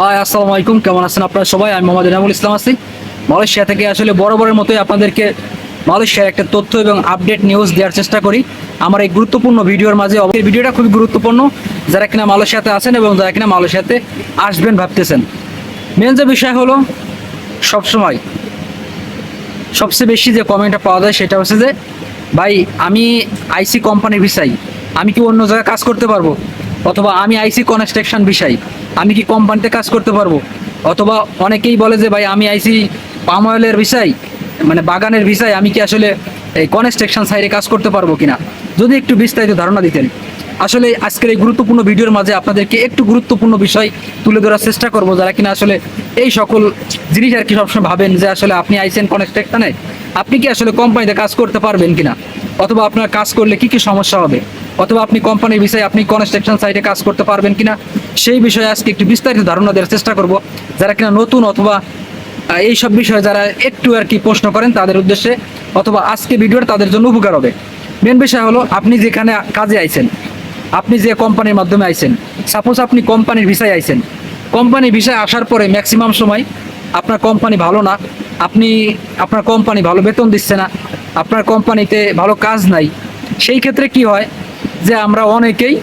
High, আসসালামু আলাইকুম। কেমন আছেন আপনারা সবাই? আমি মোহাম্মদ এনামুল ইসলাম আছি। মালয়েশিয়া থেকে আসলে বরাবরের মতোই আপনাদেরকে মালয়েশিয়ার একটা তথ্য এবং আপডেট নিউজ দেওয়ার চেষ্টা করি। আমার এই গুরুত্বপূর্ণ ভিডিওর মাঝে অবশ্যই ভিডিওটা খুবই গুরুত্বপূর্ণ। যারা কিনা মালয়েশিয়াতে আছেন এবং যারা কিনা মালয়েশিয়াতে আসবেন ভাবতেছেন। মেন যে বিষয় হলো, সবসময় সবচেয়ে বেশি যে কমেন্টটা পাওয়া যায় সেটা হচ্ছে যে, ভাই, আমি আইসি কোম্পানির বিষয় আমি কি অন্য জায়গায় কাজ করতে পারব? অথবা আমি আইসি কনস্ট্রাকশন বিষয়, আমি কি কোম্পানিতে কাজ করতে পারব? অথবা অনেকেই বলে যে ভাই, আমি আইসি পাম অয়েলের বিষয় মানে বাগানের বিষয়, আমি কি আসলে এই কনস্ট্রাকশন সাইডে কাজ করতে পারব কিনা? যদি একটু বিস্তারিত ধারণা দিতেন। আসলে আজকের এই গুরুত্বপূর্ণ ভিডিওর মাঝে আপনাদেরকে একটু গুরুত্বপূর্ণ বিষয় তুলে ধরার চেষ্টা করব, যারা কিনা আসলে এই সকল জিনিস আর কি সবসময় ভাবেন যে আসলে আপনি আইসেন কনস্ট্রাকশনে আপনি কি আসলে কোম্পানিতে কাজ করতে পারবেন কিনা? অথবা আপনার কাজ করলে কি কি সমস্যা হবে? অথবা আপনি কোম্পানির বিষয়ে আপনি কনস্ট্রাকশন সাইটে কাজ করতে পারবেন কিনা, সেই বিষয়ে আজকে একটু বিস্তারিত ধারণা দেওয়ার চেষ্টা করব। যারা কিনা নতুন অথবা এই সব বিষয়ে যারা একটু আর কি প্রশ্ন করেন তাদের উদ্দেশ্যে, অথবা আজকে ভিডিওটা তাদের জন্য উপকার হবে। মেন বিষয় হলো, আপনি যেখানে কাজে আইছেন, আপনি যে কোম্পানির মাধ্যমে আইছেন সাপোজ আপনি কোম্পানির ভিসায় আইছেন। কোম্পানির ভিসায় আসার পরে ম্যাক্সিমাম সময় আপনার কোম্পানি ভালো না, আপনি, আপনার কোম্পানি ভালো বেতন দিচ্ছে না, আপনার কোম্পানিতে ভালো কাজ নাই, সেই ক্ষেত্রে কি হয় যে আমরা অনেকেই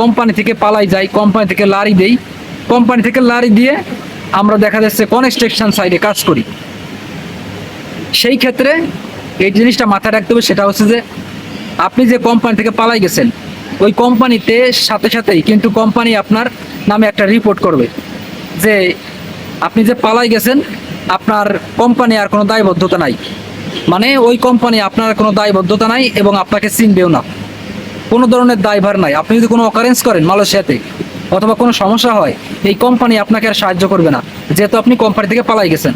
কোম্পানি থেকে পালাই যাই, কোম্পানি থেকে লারি দেই। কোম্পানি থেকে লারি দিয়ে আমরা দেখা যাচ্ছে কনস্ট্রাকশন সাইডে কাজ করি। সেই ক্ষেত্রে এই জিনিসটা মাথায় রাখতে হবে, সেটা হচ্ছে যে আপনি যে কোম্পানি থেকে পালাই গেছেন, ওই কোম্পানিতে সাথে সাথেই কিন্তু কোম্পানি আপনার নামে একটা রিপোর্ট করবে যে আপনি যে পালাই গেছেন, আপনার কোম্পানি আর কোনো দায়বদ্ধতা নাই। মানে ওই কোম্পানি আপনার কোনো দায়বদ্ধতা নাই এবং আপনাকে চিনবেও না। কোনো ধরনের দায়ভার নাই। আপনি যদি কোনো অকারেন্স করেন মালয়েশিয়াতে অথবা কোনো সমস্যা হয়, এই কোম্পানি আপনাকে আর সাহায্য করবে না। যেহেতু আপনি কোম্পানি থেকে পালাই গেছেন।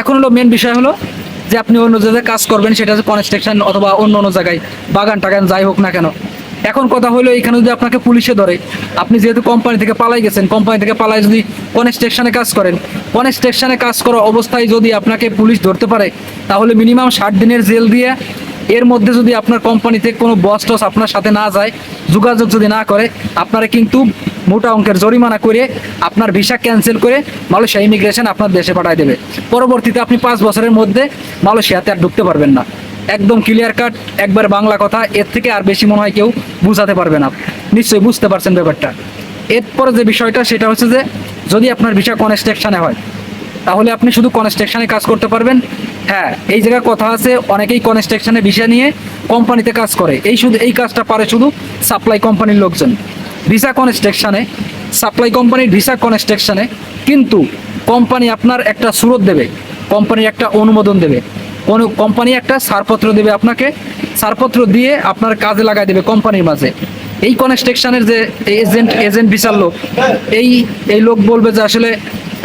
এখন হলো মেন বিষয় হলো যে আপনি অন্য জায়গায় কাজ করবেন, সেটা হচ্ছে কনস্ট্রাকশন অথবা অন্য অন্য জায়গায়, বাগান টাগান যাই হোক না কেন। এখন কথা হলো এখানে যদি আপনাকে পুলিশে ধরে, আপনি যেহেতু কোম্পানি থেকে পালাই গেছেন কোম্পানি থেকে পালাই যদি কনস্ট্রাকশনে কাজ করেন কনস্ট্রাকশনে কাজ করা অবস্থায় যদি আপনাকে পুলিশ ধরতে পারে, তাহলে মিনিমাম ষাট দিনের জেল দিয়ে এর মধ্যে যদি আপনার কোম্পানিতে কোনো বস টস আপনার সাথে না যায়, যোগাযোগ যদি না করে, আপনারা কিন্তু মোটা অঙ্কের জরিমানা করে আপনার ভিসা ক্যান্সেল করে মালয়েশিয়া ইমিগ্রেশন আপনার দেশে পাঠিয়ে দেবে। পরবর্তীতে আপনি পাঁচ বছরের মধ্যে মালয়েশিয়াতে আর ঢুকতে পারবেন না। একদম ক্লিয়ার কাট একবার বাংলা কথা, এর থেকে আর বেশি মনে হয় কেউ বুঝাতে পারবে না। নিশ্চয়ই বুঝতে পারছেন ব্যাপারটা। এরপরে যে বিষয়টা, সেটা হচ্ছে যে যদি আপনার ভিসা কনস্ট্রাকশনে হয় তাহলে আপনি শুধু কনস্ট্রাকশনে কাজ করতে পারবেন। হ্যাঁ এই জায়গায় কথা আছে, অনেকেই কনস্ট্রাকশনে ভিসা নিয়ে কোম্পানিতে কাজ করে। এই শুধু, এই কাজটা পারে শুধু সাপ্লাই কোম্পানির লোকজন। ভিসা কনস্ট্রাকশনে সাপ্লাই কোম্পানির ভিসা কনস্ট্রাকশনে কিন্তু কোম্পানি আপনার একটা সুরত দেবে কোম্পানির একটা অনুমোদন দেবে। কোনো কোম্পানি একটা ছাড়পত্র দেবে আপনাকে, ছাড়পত্র দিয়ে আপনার কাজে লাগাই দেবে কোম্পানির মাঝে। এই কনস্ট্রাকশনের যে এজেন্ট এজেন্ট বিচার লোক, এই এই লোক বলবে যে আসলে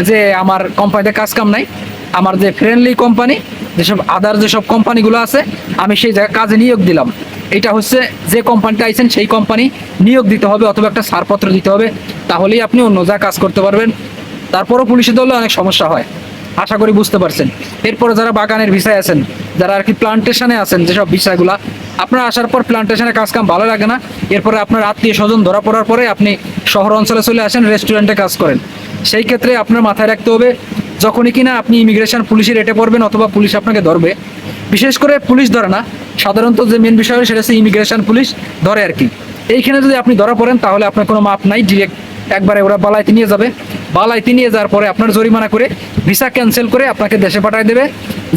যে আমার কোম্পানিতে কাজ কাম নাই, আমার যে ফ্রেন্ডলি কোম্পানি যেসব আদার যেসব কোম্পানিগুলো আছে, আমি সেই জায়গায় কাজে নিয়োগ দিলাম। এটা হচ্ছে যে কোম্পানিটা আইছেন, সেই কোম্পানি নিয়োগ দিতে হবে অথবা একটা ছাড়পত্র দিতে হবে, তাহলেই আপনি অন্য জায়গায় কাজ করতে পারবেন। তারপরও পুলিশের দলে অনেক সমস্যা হয়। আশা করি বুঝতে পারছেন। এরপরে যারা বাগানের ভিসায় আছেন, যারা আর কি প্লান্টেশনে আছেন যেসব বিষয়গুলা, আপনার আসার পর প্লান্টেশনে কাজ কাম ভালো লাগে না। এরপরে আপনার আত্মীয় স্বজন ধরা পড়ার পরে আপনি শহর অঞ্চলে চলে আসেন রেস্টুরেন্টে কাজ করেন। সেই ক্ষেত্রে আপনার মাথায় রাখতে হবে, যখনই কিনা আপনি ইমিগ্রেশন পুলিশের রেটে পড়বেন অথবা পুলিশ আপনাকে ধরবে, বিশেষ করে পুলিশ ধরে না, সাধারণত যে মেন বিষয় সেটা হচ্ছে ইমিগ্রেশন পুলিশ ধরে আর কি। এইখানে যদি আপনি ধরা পড়েন, তাহলে আপনার কোনো মাপ নাই ডিরেক্ট একবারে ওরা বালাইতে নিয়ে যাবে। বালাইতে নিয়ে যাওয়ার পরে আপনার জরিমানা করে ভিসা ক্যান্সেল করে আপনাকে দেশে পাঠিয়ে দেবে।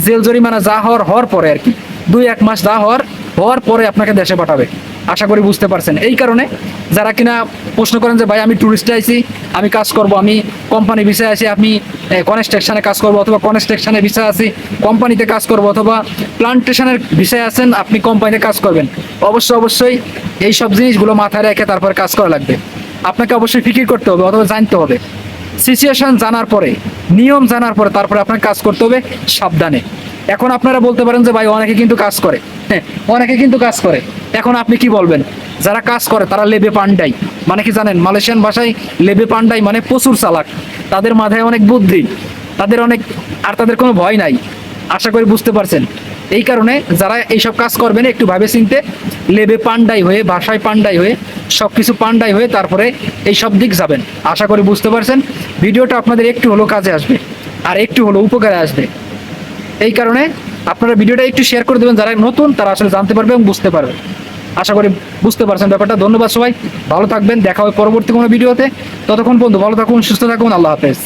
জেল জরিমানা যা হওয়ার হওয়ার পরে আর কি। দুই এক মাস যা হওয়ার হওয়ার পরে আপনাকে দেশে পাঠাবে। আশা করি বুঝতে পারছেন। এই কারণে যারা কিনা প্রশ্ন করেন যে, ভাই, আমি ট্যুরিস্টে আইছি, আমি কাজ করব, আমি কোম্পানি ভিসায় আছি আমি কনস্ট্রাকশনে কাজ করব অথবা কনস্ট্রাকশনে ভিসা আছি কোম্পানিতে কাজ করব অথবা প্লান্টেশনের ভিসায় আছেন, আপনি কোম্পানিতে কাজ করবেন। অবশ্যই অবশ্যই এই সব জিনিসগুলো মাথায় রেখে তারপর কাজ করা লাগবে। আপনাকে অবশ্যই ফিকির করতে হবে অথবা জানতে হবে। সিচুয়েশন জানার পরে, নিয়ম জানার পরে তারপরে আপনার কাজ করতে হবে সাবধানে। এখন আপনারা বলতে পারেন যে, ভাই, অনেকে কিন্তু কাজ করে। হ্যাঁ অনেকে কিন্তু কাজ করে। এখন আপনি কি বলবেন? যারা কাজ করে, তারা লেবে পান্ডাই। মানে কি জানেন? মালয়েশিয়ান ভাষায় লেবে পান্ডাই মানে প্রচুর চালাক। তাদের মাথায় অনেক বুদ্ধি। তাদের অনেক, আর তাদের কোনো ভয় নাই। আশা করি বুঝতে পারছেন। এই কারণে যারা এইসব কাজ করবেন, একটু ভাবে চিনতে, লেবে পান্ডাই হয়ে ভাষায় পান্ডাই হয়ে সব কিছু পান্ডাই হয়ে তারপরে এই সব দিক যাবেন। আশা করি বুঝতে পারছেন, ভিডিওটা আপনাদের একটু হলো কাজে আসবে, আর একটু হলো উপকারে আসবে। এই কারণে আপনারা ভিডিওটা একটু শেয়ার করে দেবেন, যারা নতুন তারা আসলে জানতে পারবে এবং বুঝতে পারবে। আশা করি বুঝতে পারছেন ব্যাপারটা। ধন্যবাদ সবাই, ভালো থাকবেন, দেখা হবে পরবর্তী কোনো ভিডিওতে। ততক্ষণ বন্ধু ভালো থাকুন, সুস্থ থাকুন, আল্লাহ হাফেজ।